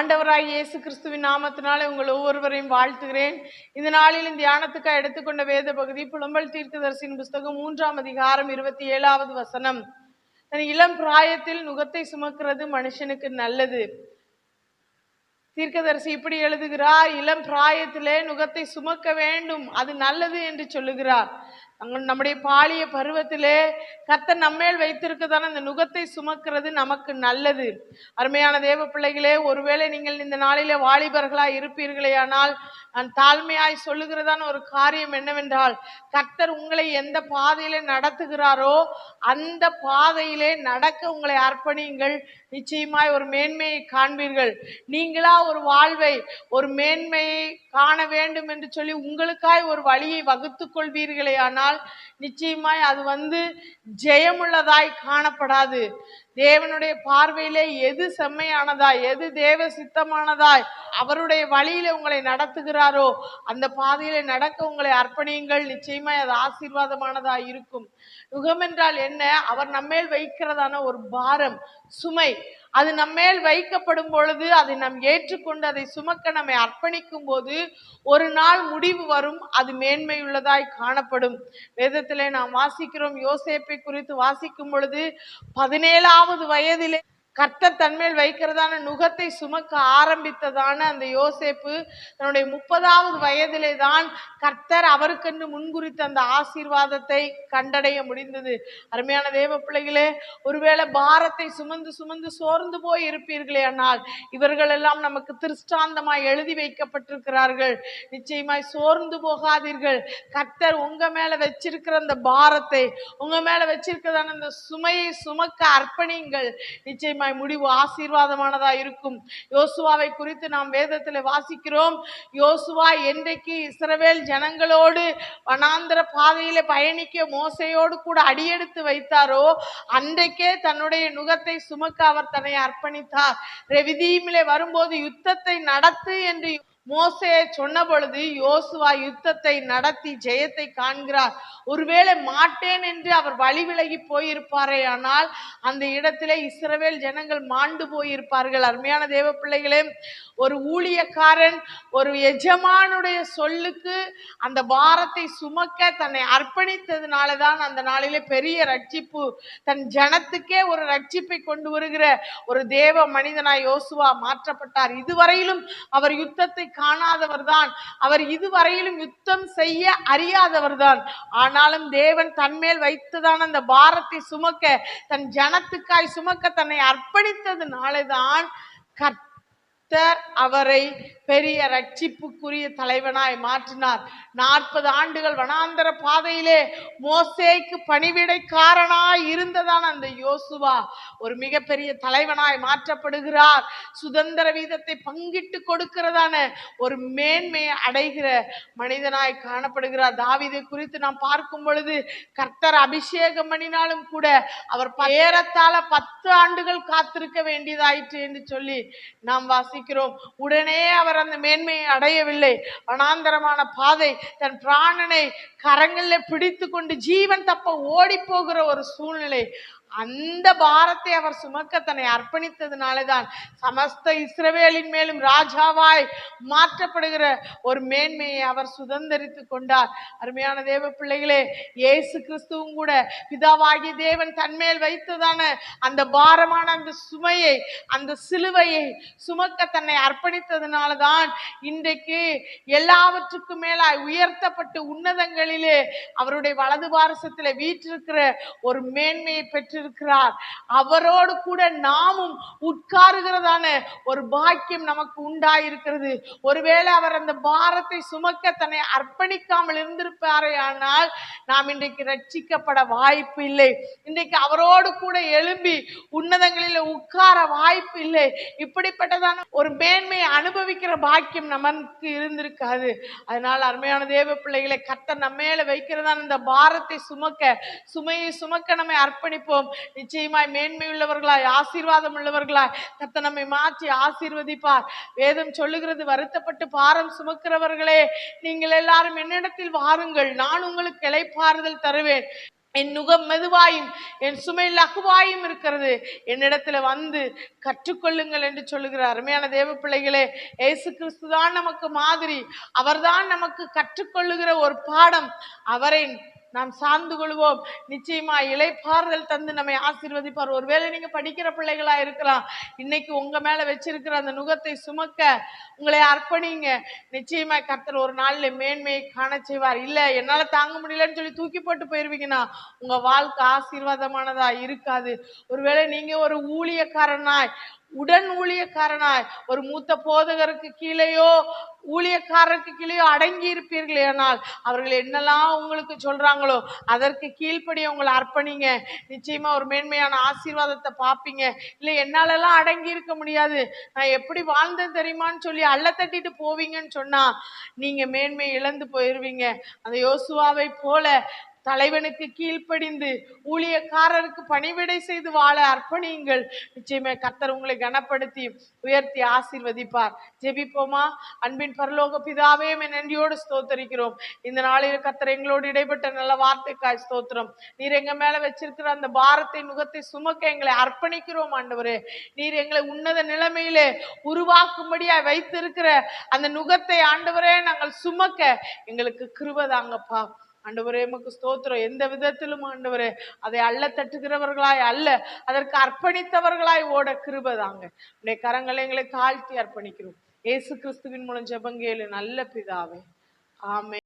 ஆண்டவராய் இயேசு கிறிஸ்துவின் நாமத்தினாலே உங்கள் ஒவ்வொருவரையும் வாழ்த்துகிறேன். இந்த நாளில் தியானத்துக்காக எடுத்துக்கொண்ட வேத பகுதி புலம்பல் தீர்க்கதரிசியின் புஸ்தகம் மூன்றாம் அதிகாரம் இருபத்தி ஏழாவது வசனம். தன் இளம் பிராயத்தில் நுகத்தை சுமக்கிறது மனுஷனுக்கு நல்லது. தீர்க்கதரிசி இப்படி எழுதுகிறார் இளம் பிராயத்திலே நுகத்தை சுமக்க வேண்டும் அது நல்லது என்று சொல்லுகிறார். நம்முடைய பாலிய பருவத்திலே கத்த நம்மேல் வைத்திருக்கதான அந்த நுகத்தை சுமக்கிறது நமக்கு நல்லது. அருமையான தேவ பிள்ளைகளே ஒருவேளை நீங்கள் இந்த நாளிலே வாலிபர்களாய் இருப்பீர்களே ஆனால் நான் தாழ்மையாய் சொல்லுகிறதான ஒரு காரியம் என்னவென்றால் கர்த்தர் உங்களை எந்த பாதையிலே நடத்துகிறாரோ அந்த பாதையிலே நடக்க உங்களை அர்ப்பணியுங்கள். நிச்சயமாய் ஒரு மேன்மையை காண்பீர்கள். நீங்களா ஒரு வாழ்வை ஒரு மேன்மையை காண வேண்டும் என்று சொல்லி உங்களுக்காய் ஒரு வழியை வகுத்துக் கொள்வீர்களே ஆனால் நிச்சயமாய் அது வந்து ஜெயமுள்ளதாய் காணப்படாது. தேவனுடைய பார்வையிலே எது செம்மையானதாய் எது தேவ சித்தமானதாய் அவருடைய வழியில உங்களை நடத்துகிறாரோ அந்த பாதையில நடக்க உங்களை அர்ப்பணியுங்கள். நிச்சயமாய் அது ஆசீர்வாதமானதாய் இருக்கும். நுகம் என்றால் என்ன? அவர் நம்மேல் வைக்கிறதான ஒரு பாரம் சுமை. அது நம்மேல் வைக்கப்படும் பொழுது அதை நாம் ஏற்றுக்கொண்டு அதை சுமக்க நம்மை அர்ப்பணிக்கும் போது ஒரு நாள் முடிவு வரும் அது மேன்மையுள்ளதாய் காணப்படும். வேதத்திலே நாம் வாசிக்கிறோம் யோசேப்பை குறித்து வாசிக்கும் பொழுது பதினேழாவது வயதிலே கர்த்தர் தன்மேல் வைக்கிறதான நுகத்தை சுமக்க ஆரம்பித்ததான அந்த யோசேப்பு தன்னுடைய முப்பதாவது வயதிலே தான் கர்த்தர் அவருக்கென்று முன்குறித்த அந்த ஆசீர்வாதத்தை கண்டடைய முடிந்தது. அருமையான தேவ பிள்ளைகளே ஒருவேளை பாரத்தை சுமந்து சுமந்து சோர்ந்து போய் இருப்பீர்களே ஆனால் இவர்கள் எல்லாம் நமக்கு திருஷ்டாந்தமாய் எழுதி வைக்கப்பட்டிருக்கிறார்கள். நிச்சயமாய் சோர்ந்து போகாதீர்கள். கர்த்தர் உங்க மேல வச்சிருக்கிற அந்த பாரத்தை உங்க மேல வச்சிருக்கிறதான அந்த சுமையை சுமக்க அர்ப்பணிங்கள் நிச்சயமாய் முடிவு ஆசீர்வாதமானதா இருக்கும். யோசுவாவை குறித்து நாம் வேதத்தில் வாசிக்கிறோம். யோசுவா என்றைக்கு இஸ்ரவேல் ஜனங்களோடு வனாந்திர பாதையில பயணிக்க மோசையோடு கூட அடியெடுத்து வைத்தாரோ அன்றைக்கே தன்னுடைய நுகத்தை சுமக்க அவர் தன்னை அர்ப்பணித்தார். ரெவிதீமிலே வரும்போது யுத்தத்தை நடத்து என்று மோசே சொன்ன பொழுது யோசுவா யுத்தத்தை நடத்தி ஜெயத்தை காண்கிறார். ஒருவேளை மாட்டேன் என்று அவர் வழி விலகி போயிருப்பாரே ஆனால் அந்த இடத்திலே இஸ்ரவேல் ஜனங்கள் மாண்டு போயிருப்பார்கள். அருமையான தேவ பிள்ளைகளே ஒரு ஊழியக்காரன் ஒரு எஜமானுடைய சொல்லுக்கு அந்த பாரத்தை சுமக்க தன்னை அர்ப்பணித்ததுனால தான் அந்த நாளிலே பெரிய ரட்சிப்பு தன் ஜனத்துக்கே ஒரு ரட்சிப்பை கொண்டு வருகிற ஒரு தேவ மனிதனாய் யோசுவா மாற்றப்பட்டார். இதுவரையிலும் அவர் யுத்தத்தை காணாதவர் தான் அவர் இதுவரையிலும் யுத்தம் செய்ய அறியாதவர் தான் ஆனாலும் தேவன் தன்மேல் வைத்ததான அந்த பாரத்தை சுமக்க தன் ஜனத்துக்காய் சுமக்க தன்னை அர்ப்பணித்ததுனால தான் கர்த்தர் அவரை பெரிய ரட்சிப்புக்குரிய தலைவனாய் மாற்றினார். நாற்பது ஆண்டுகள் வனாந்தர பாதையிலே மோசேக்கு பணிவிடைக்காரனாய் இருந்ததான அந்த யோசுவா. ஒரு மிகப்பெரிய தலைவனாய் மாற்றப்படுகிறார். சுதந்திர வீதத்தை பங்கிட்டு கொடுக்கிறதான ஒரு மேன்மையை அடைகிற மனிதனாய் காணப்படுகிறார். தாவிதை குறித்து நாம் பார்க்கும் பொழுது கர்த்தர் அபிஷேகம் பண்ணினாலும் கூட அவர் ஏறத்தாழ பத்து ஆண்டுகள் காத்திருக்க வேண்டியதாயிற்று என்று சொல்லி நாம் வாசிக்கிறோம் உடனே அவர் அந்த மேன்மையை அடையவில்லை. வனாந்தரமான பாதை தன் பிராணனை கரங்களில் பிடித்து கொண்டு ஜீவன் தப்ப ஓடி போகிற ஒரு சூழ்நிலை. அந்த பாரத்தை அவர் சுமக்க தன்னை அர்ப்பணித்ததுனாலே தான் சமஸ்த இஸ்ரவேலின் மேலும் ராஜாவாய் மாற்றப்படுகிற ஒரு மேன்மையை அவர் சுதந்திரித்து கொண்டார். அருமையான தேவ பிள்ளைகளே இயேசு கிறிஸ்துவும் கூட பிதாவாகிய தேவன் தன்மேல் வைத்ததான அந்த பாரமான அந்த சுமையை அந்த சிலுவையை சுமக்க தன்னை அர்ப்பணித்ததுனால தான் இன்றைக்கு எல்லாவற்றுக்கும் மேலாய் உயர்த்தப்பட்டு உன்னதங்களிலே அவருடைய வலது பாரசத்தில் வீற்றிருக்கிற ஒரு மேன்மையை பெற்று பெற்றிருக்கிறார் அவரோடு கூட நாமும் உட்காருகிறதான ஒரு பாக்கியம் நமக்கு உண்டாயிருக்கிறது. ஒருவேளை அவர் அந்த பாரத்தை சுமக்க தன்னை அர்ப்பணிக்காமல் இருந்திருப்பாரே ஆனால் நாம் இன்றைக்கு ரட்சிக்கப்பட வாய்ப்பு இல்லை. இன்றைக்கு அவரோடு கூட எழும்பி உன்னதங்களில் உட்கார வாய்ப்பு இல்லை. இப்படிப்பட்டதான ஒரு மேன்மையை அனுபவிக்கிற பாக்கியம் நமக்கு இருந்திருக்காது. அதனால் அருமையான தேவ பிள்ளைகளை கத்த நம்ம மேல வைக்கிறதான இந்த பாரத்தை சுமக்க சுமையை சுமக்க நம்மை அர்ப்பணிப்போம். நிச்சயமாய் மேன்மையுள்ளவர்களாய் ஆசீர்வாதம் உள்ளவர்களாய் கத்த நம்மை மாற்றி ஆசீர்வதிப்பார். வேதம் சொல்லுகிறது வருத்தப்பட்டு பாரம் சுமக்கிறவர்களே நீங்கள் எல்லாரும் என்னிடத்தில் வாருங்கள் நான் உங்களுக்கு இலைப்பாறுதல் தருவேன். என் நுகம் மெதுவாயும் என் சுமை லகுவாயும் இருக்கிறது. என்னிடத்துல வந்து கற்றுக்கொள்ளுங்கள் என்று சொல்லுகிறார். அருமையான தேவ பிள்ளைகளே இயேசு கிறிஸ்து தான் நமக்கு மாதிரி. அவர்தான் நமக்கு கற்றுக்கொள்ளுகிற ஒரு பாடம். அவரை நாம் சார்ந்து கொள்வோம். நிச்சயமா இலைப்பாறுதல் தந்து நம்மை ஆசீர்வதிப்பார். ஒருவேளை நீங்க படிக்கிற பிள்ளைகளா இருக்கலாம். இன்னைக்கு உங்க மேல வச்சிருக்கிற அந்த நுகத்தை சுமக்க உங்களை அர்ப்பணிங்க. நிச்சயமா கர்த்தர் ஒரு நாள்ல மேன்மையை காண செய்வார். இல்ல என்னால தாங்க முடியலன்னு சொல்லி தூக்கி போட்டு போயிருவீங்கன்னா உங்க வாழ்க்கை ஆசீர்வாதமானதா இருக்காது. ஒருவேளை நீங்க ஒரு ஊழியக்காரனாய் உடன் ஊழியக்காரனாய். ஒரு மூத்த போதகருக்கு கீழேயோ ஊழியக்காரருக்கு கீழேயோ அடங்கி இருப்பீர்கள் ஆனால் அவர்கள் என்னெல்லாம் உங்களுக்கு சொல்றாங்களோ அதற்கு கீழ்ப்படி உங்களை அர்ப்பணிங்க. நிச்சயமா ஒரு மேன்மையான ஆசீர்வாதத்தை பார்ப்பீங்க. இல்லை என்னாலெல்லாம் அடங்கி இருக்க முடியாது. நான் எப்படி வாழ்ந்தேன் தெரியுமான்னு சொல்லி அள்ள தட்டிட்டு போவீங்கன்னு சொன்னா நீங்க மேன்மை இழந்து போயிருவீங்க. அந்த யோசுவாவை போல தலைவனுக்கு கீழ்ப்படிந்து ஊழியக்காரருக்கு பணிவிடை செய்து வாழ அர்ப்பணியுங்கள். நிச்சயமே கர்த்தர் உங்களை கனப்படுத்தி உயர்த்தி ஆசீர்வதிப்பார். ஜெபிப்போமா? அன்பின் பரலோக பிதாவே மே நன்றியோடு ஸ்தோத்தரிக்கிறோம். இந்த நாளில் கர்த்தர் எங்களோடு இடைப்பட்ட நல்ல வார்த்தைக்காய் ஸ்தோத்திரம். நீர் எங்க மேல வச்சிருக்கிற அந்த பாரத்தை முகத்தை சுமக்க எங்களை அர்ப்பணிக்கிறோம் ஆண்டவரே. நீர் எங்களை உன்னத நிலைமையிலே உருவாக்கும்படியாய் வைத்திருக்கிற அந்த நுகத்தை ஆண்டவரே நாங்கள் சுமக்க எங்களுக்கு கிருபதாங்கப்பா ஆண்டவரே எமக்கு ஸ்தோத்திரம். எந்த விதத்திலும் ஆண்டவரே அதை அள்ள தட்டுகிறவர்களாய் அல்ல அதற்கு அர்ப்பணித்தவர்களாய் ஓட கிருபதாங்க உடைய கரங்களை எங்களை தாழ்த்தி அர்ப்பணிக்கிறோம். இயேசு கிறிஸ்துவின் மூலம் ஜெபங்கேளு நல்ல பிதாவே. ஆமே